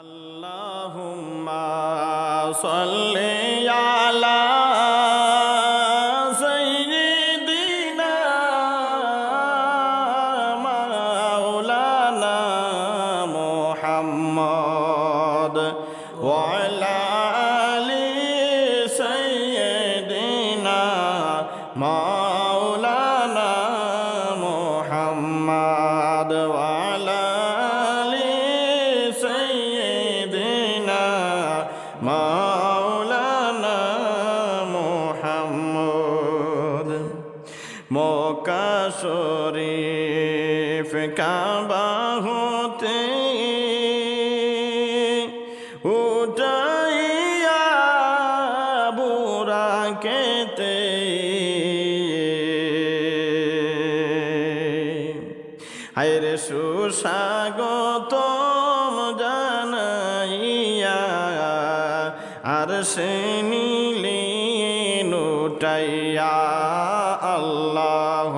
اللهم صلِّ হায়রে সুস্বাগত জানাইয়া আর সে নিলে নুটাইয়া আল্লাহ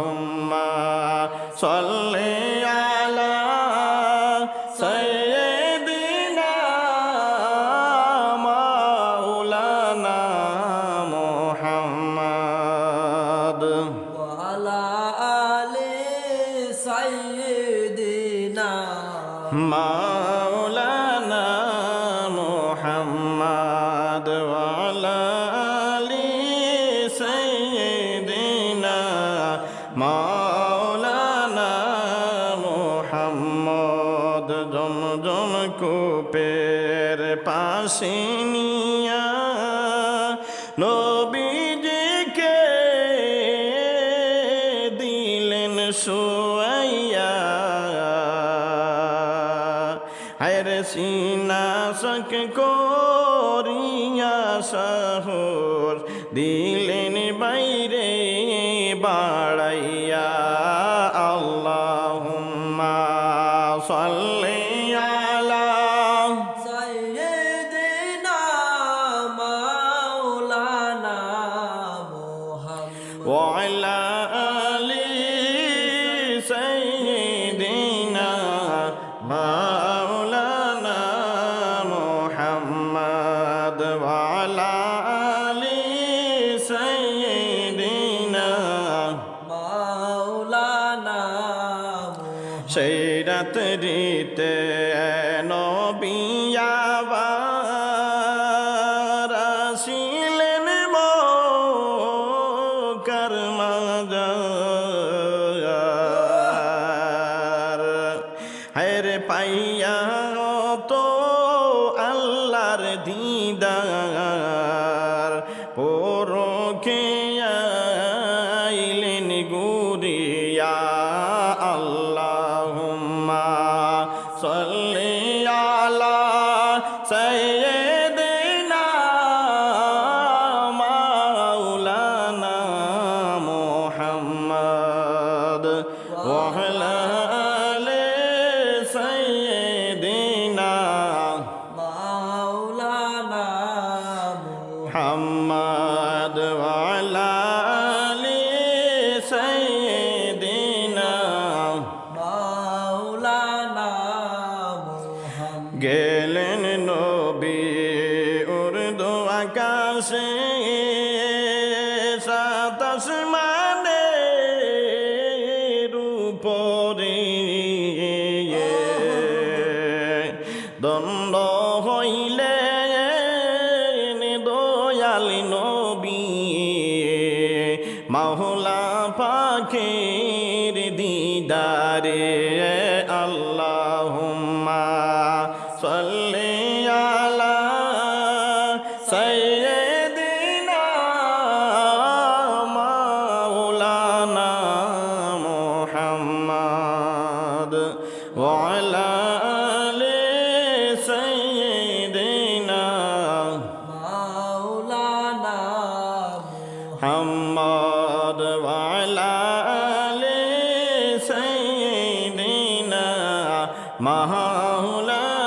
সুয়াইয়া। হায়রে সিনা সক করিয়া সহর দিল ছিলেন নবী। মাহাউলা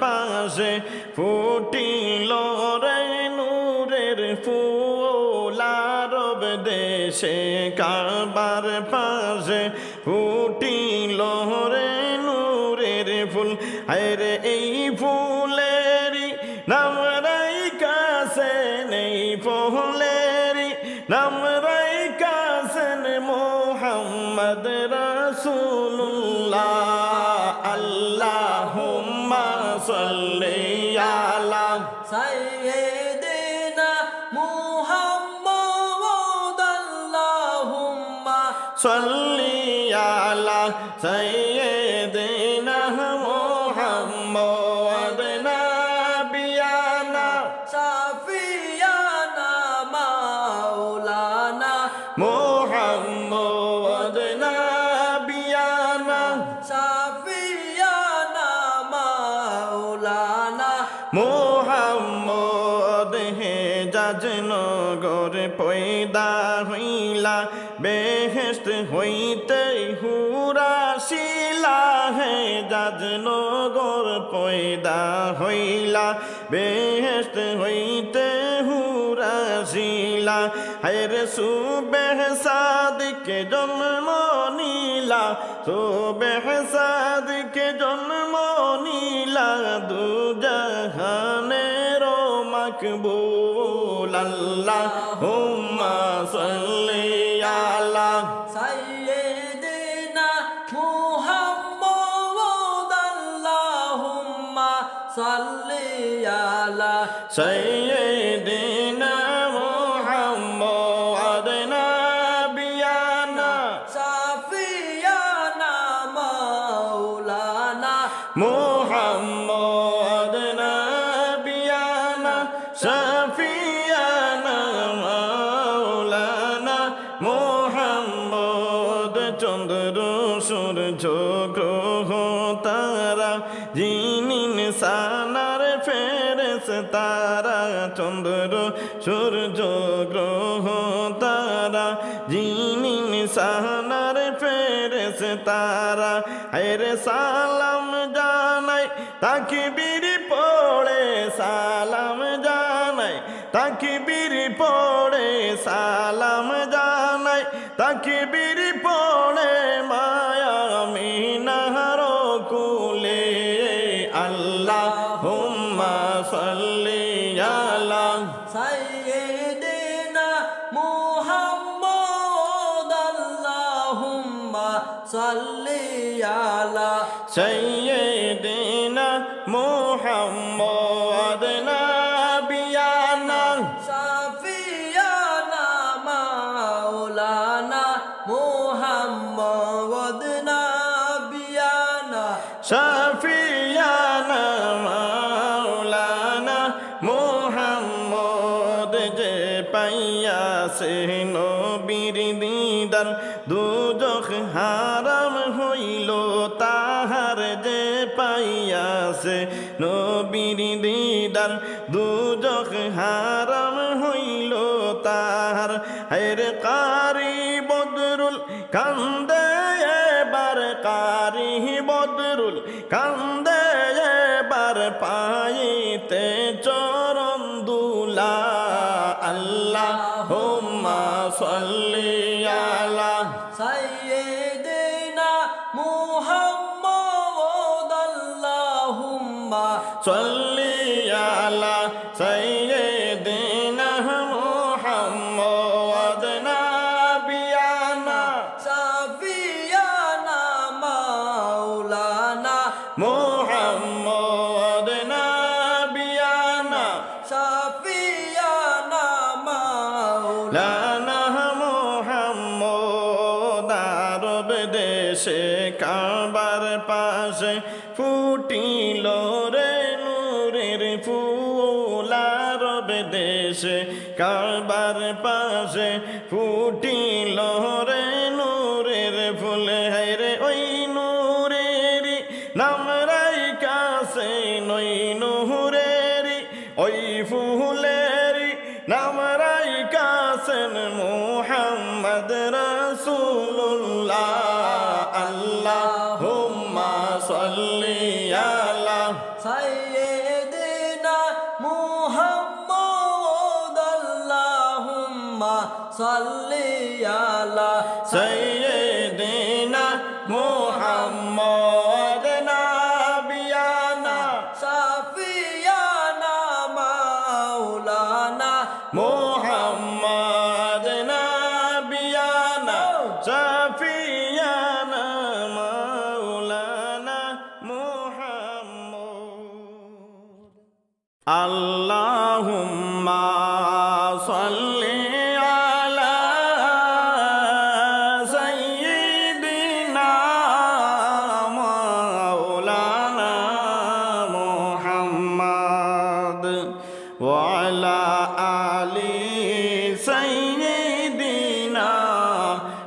পাশে ফুটিল রে নূরের ফুলারব দেশে কাবার পাশে ফুটিল রে নূরের ফুল। আরে এই মোহাম্মদ হে যাজনগর পয়দা হইলা বেহেস্ত হইতে হুরাশিলা হে যাজনগর পয়দা হইলা বেহেস্ত হইতে হায়রে সুবেহ সাদিকে জন্ম নীলা সুবেহ সাদিক মকবুল আল্লাহ হো সাইয়েদেনা মুহাম্মদ আল্লাহুম্মা সাল্লি আলা সাইয়েদ কান্দে এবার কারি বদরুল কান্দে এবার পাইতে চরণ দুলা আল্লাহ হোম্মা সল্লি Kalb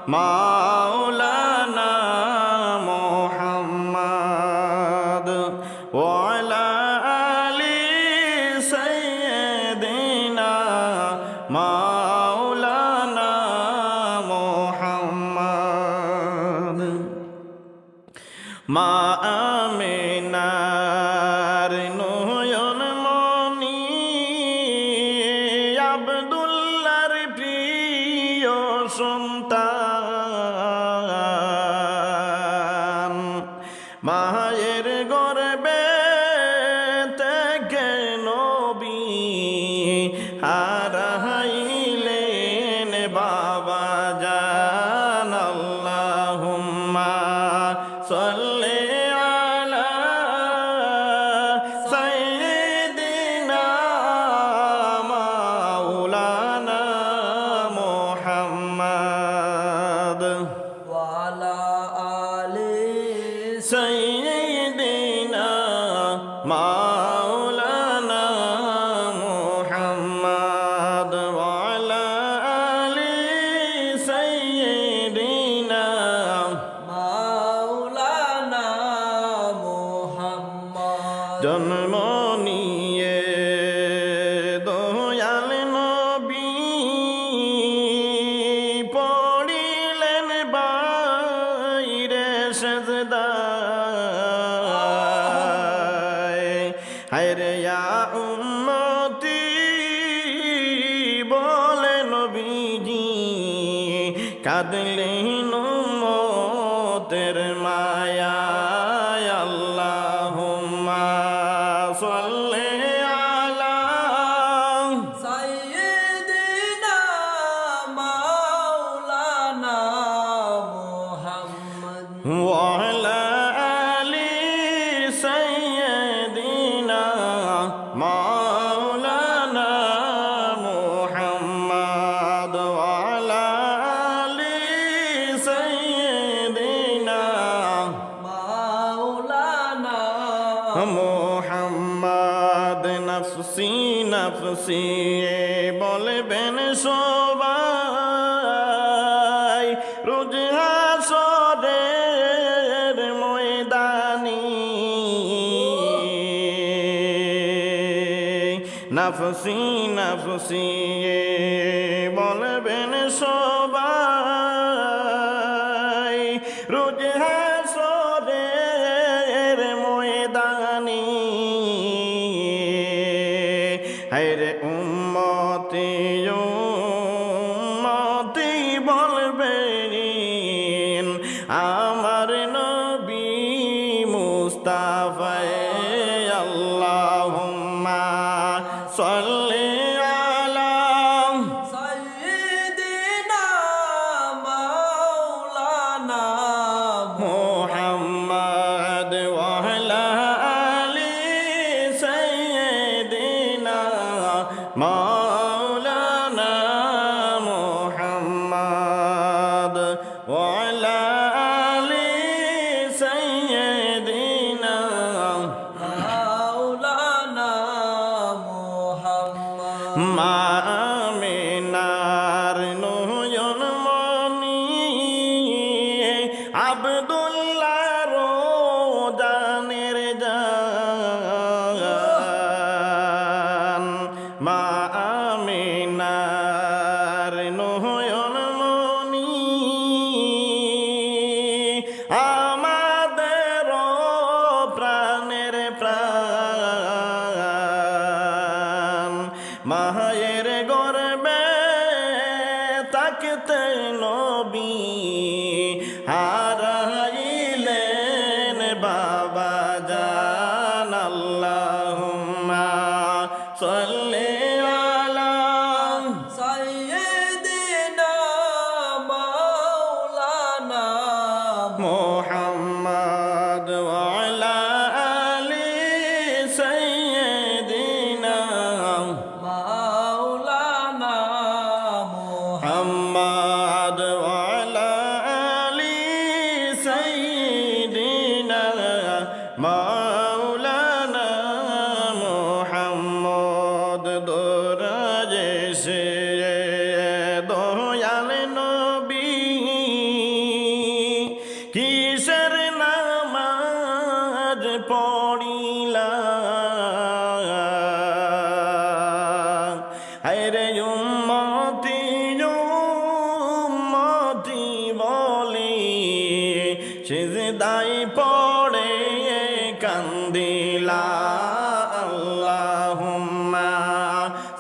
Ma. সারা হায়রে উম্মতি বলে নবীজি নাফসি নাফসি বলবেন সবাই।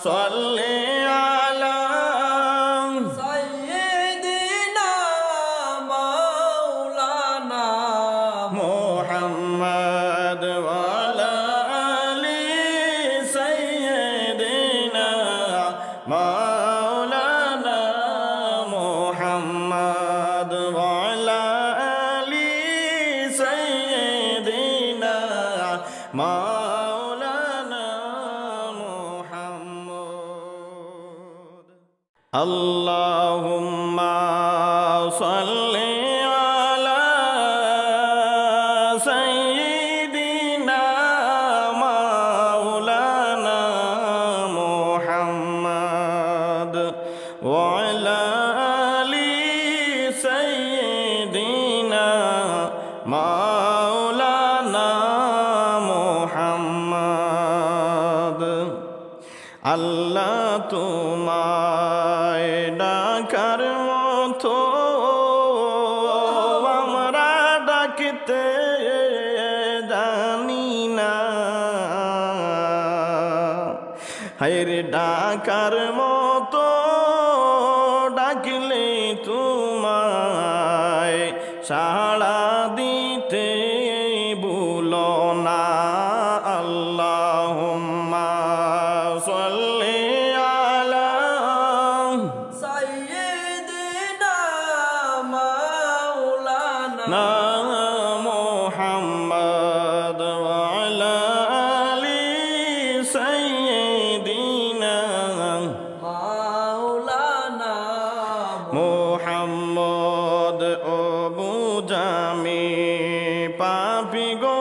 صلي মাওলানা মোহাম্মদ আল্লাহ তুম পদ ও বুঝামি পাপি গো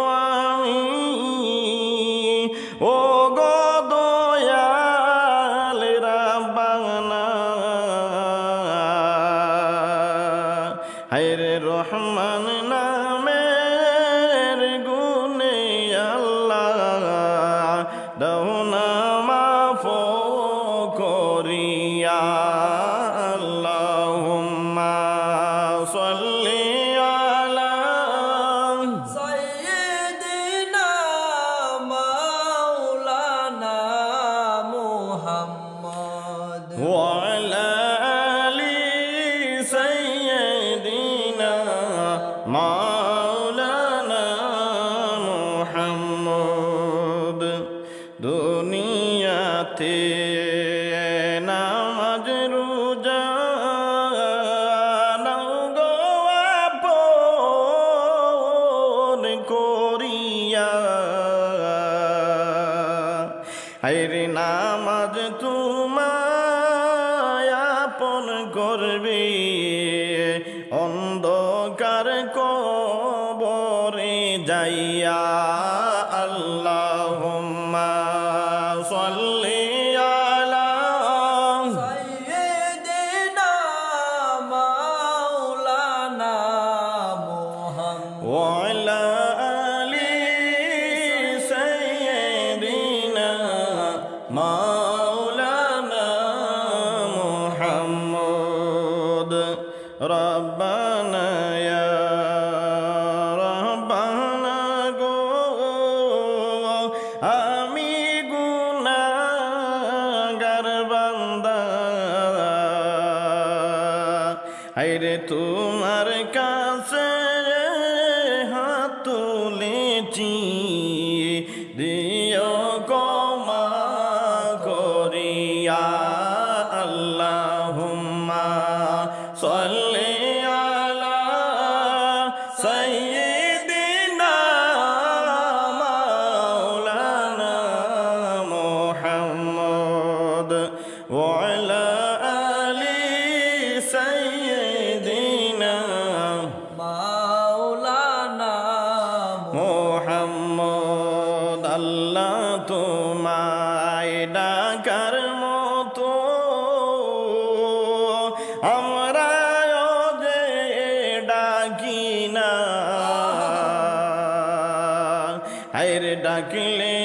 হায়রে ডাকলে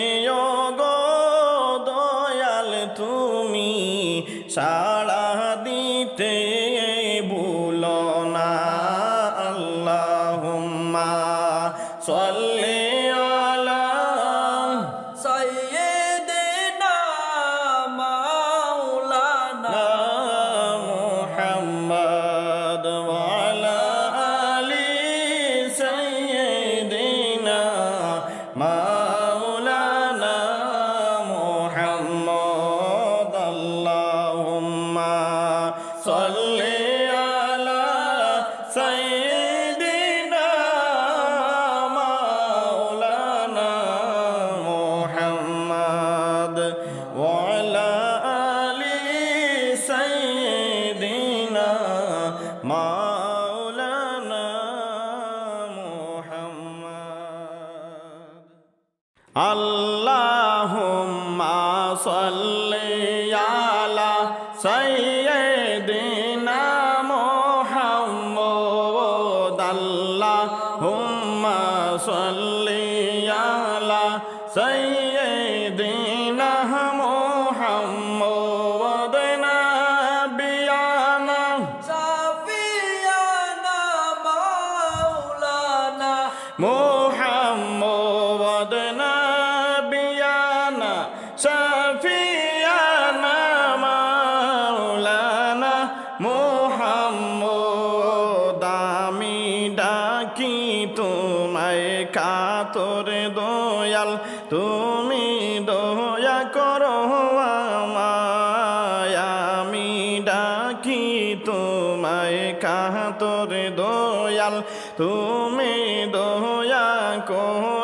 গো দয়াল তুমি সাড়া আল্লাহ ডাকি তোমায় কাহাতর দয়াল তুমি দয়া কহ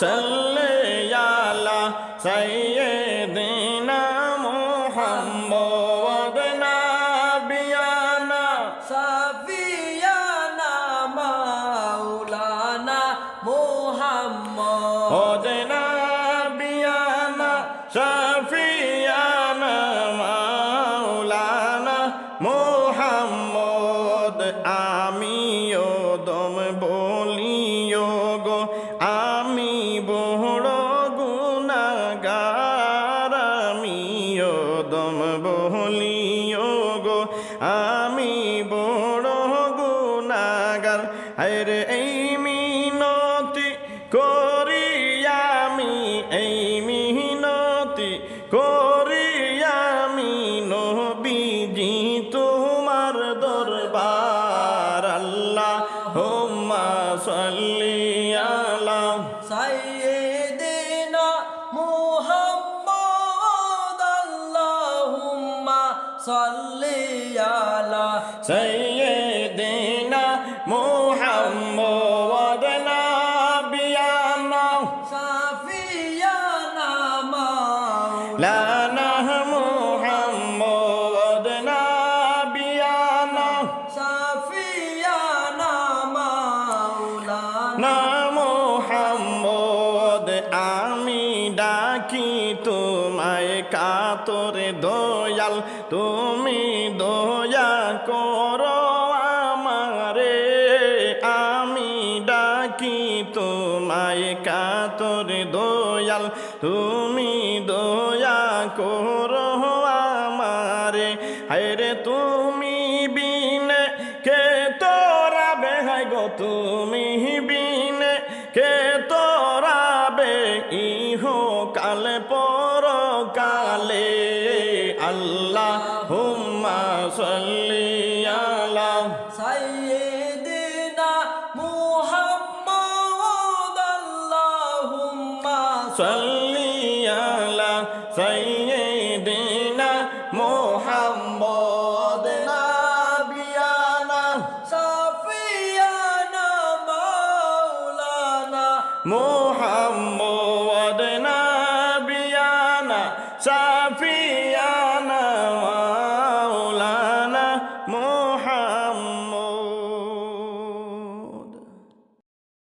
صل على سيدنا তুমি দয়া করো আমারে। হায় রে তুমি